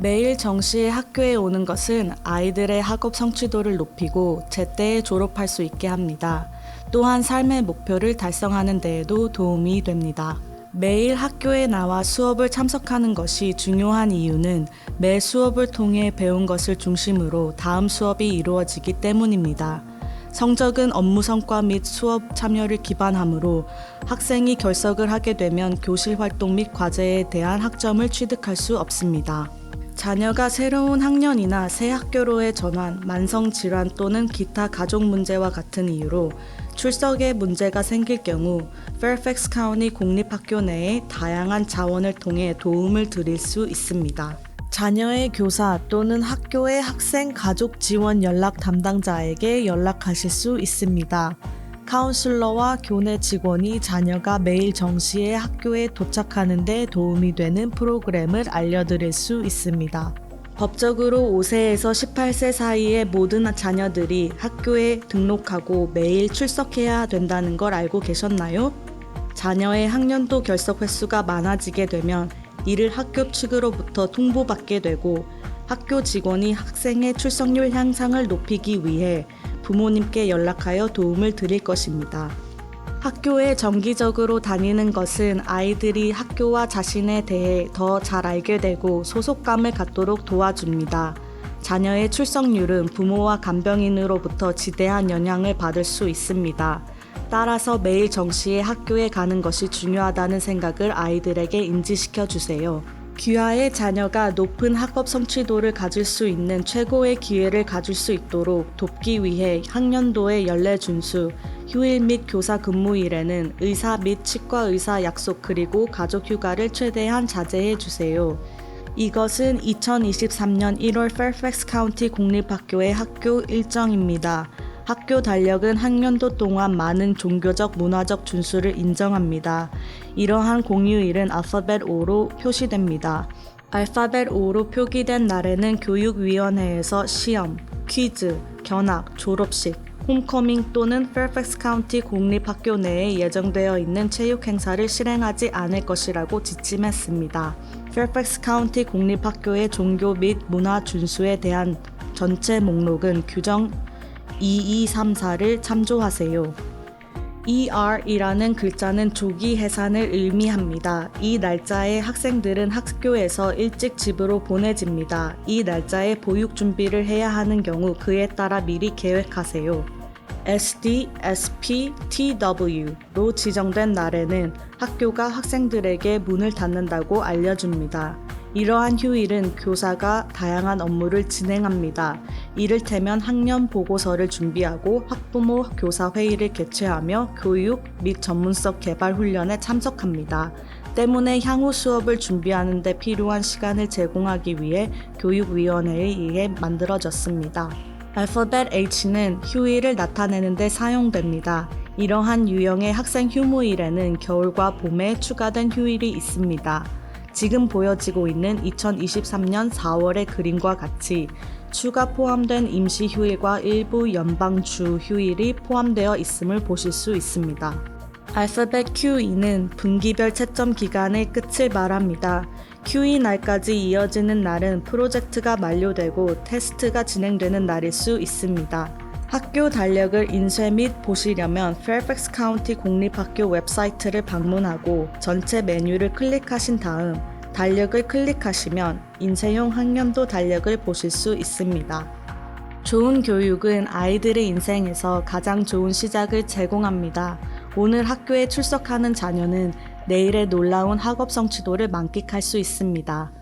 매일 정시에 학교에 오는 것은 아이들의 학업 성취도를 높이고 제때에 졸업할 수 있게 합니다. 또한 삶의 목표를 달성하는 데에도 도움이 됩니다. 매일 학교에 나와 수업을 참석하는 것이 중요한 이유는 매 수업을 통해 배운 것을 중심으로 다음 수업이 이루어지기 때문입니다. 성적은 업무 성과 및 수업 참여를 기반하므로 학생이 결석을 하게 되면 교실 활동 및 과제에 대한 학점을 취득할 수 없습니다. 자녀가 새로운 학년이나 새 학교로의 전환, 만성 질환 또는 기타 가족 문제와 같은 이유로 출석에 문제가 생길 경우 Fairfax County 공립학교 내에 다양한 자원을 통해 도움을 드릴 수 있습니다. 자녀의 교사 또는 학교의 학생 가족 지원 연락 담당자에게 연락하실 수 있습니다. 카운슬러와 교내 직원이 자녀가 매일 정시에 학교에 도착하는 데 도움이 되는 프로그램을 알려드릴 수 있습니다. 법적으로 5세에서 18세 사이의 모든 자녀들이 학교에 등록하고 매일 출석해야 된다는 걸 알고 계셨나요? 자녀의 학년도 결석 횟수가 많아지게 되면 이를 학교 측으로부터 통보받게 되고 학교 직원이 학생의 출석률 향상을 높이기 위해 부모님께 연락하여 도움을 드릴 것입니다. 학교에 정기적으로 다니는 것은 아이들이 학교와 자신에 대해 더 잘 알게 되고 소속감을 갖도록 도와줍니다. 자녀의 출석률은 부모와 간병인으로부터 지대한 영향을 받을 수 있습니다. 따라서 매일 정시에 학교에 가는 것이 중요하다는 생각을 아이들에게 인지시켜 주세요. 귀하의 자녀가 높은 학업 성취도를 가질 수 있는 최고의 기회를 가질 수 있도록 돕기 위해 학년도의 연례 준수, 휴일 및 교사 근무일에는 의사 및 치과 의사 약속 그리고 가족 휴가를 최대한 자제해 주세요. 이것은 2023년 1월 Fairfax 카운티 공립학교의 학교 일정입니다. 학교 달력은 학년도 동안 많은 종교적 문화적 준수를 인정합니다. 이러한 공휴일은 알파벳 5로 표시됩니다. 알파벳 5로 표기된 날에는 교육위원회에서 시험, 퀴즈, 견학, 졸업식, 홈커밍 또는 Fairfax 카운티 공립학교 내에 예정되어 있는 체육 행사를 실행하지 않을 것이라고 지침했습니다. Fairfax 카운티 공립학교의 종교 및 문화 준수에 대한 전체 목록은 규정 2234를 참조하세요. ER이라는 글자는 조기 해산을 의미합니다. 이 날짜에 학생들은 학교에서 일찍 집으로 보내집니다. 이 날짜에 보육 준비를 해야 하는 경우 그에 따라 미리 계획하세요. SD, SP, TW로 지정된 날에는 학교가 학생들에게 문을 닫는다고 알려줍니다. 이러한 휴일은 교사가 다양한 업무를 진행합니다. 이를테면 학년 보고서를 준비하고 학부모 교사 회의를 개최하며 교육 및 전문성 개발 훈련에 참석합니다. 때문에 향후 수업을 준비하는 데 필요한 시간을 제공하기 위해 교육위원회에 의해 만들어졌습니다. 알파벳 H는 휴일을 나타내는 데 사용됩니다. 이러한 유형의 학생 휴무일에는 겨울과 봄에 추가된 휴일이 있습니다. 지금 보여지고 있는 2023년 4월의 그림과 같이 추가 포함된 임시 휴일과 일부 연방 주 휴일이 포함되어 있음을 보실 수 있습니다. 알파벳 QE는 분기별 채점 기간의 끝을 말합니다. QE 날까지 이어지는 날은 프로젝트가 만료되고 테스트가 진행되는 날일 수 있습니다. 학교 달력을 인쇄 및 보시려면 Fairfax 카운티 공립학교 웹사이트를 방문하고 전체 메뉴를 클릭하신 다음 달력을 클릭하시면 인쇄용 학년도 달력을 보실 수 있습니다. 좋은 교육은 아이들의 인생에서 가장 좋은 시작을 제공합니다. 오늘 학교에 출석하는 자녀는 내일의 놀라운 학업 성취도를 만끽할 수 있습니다.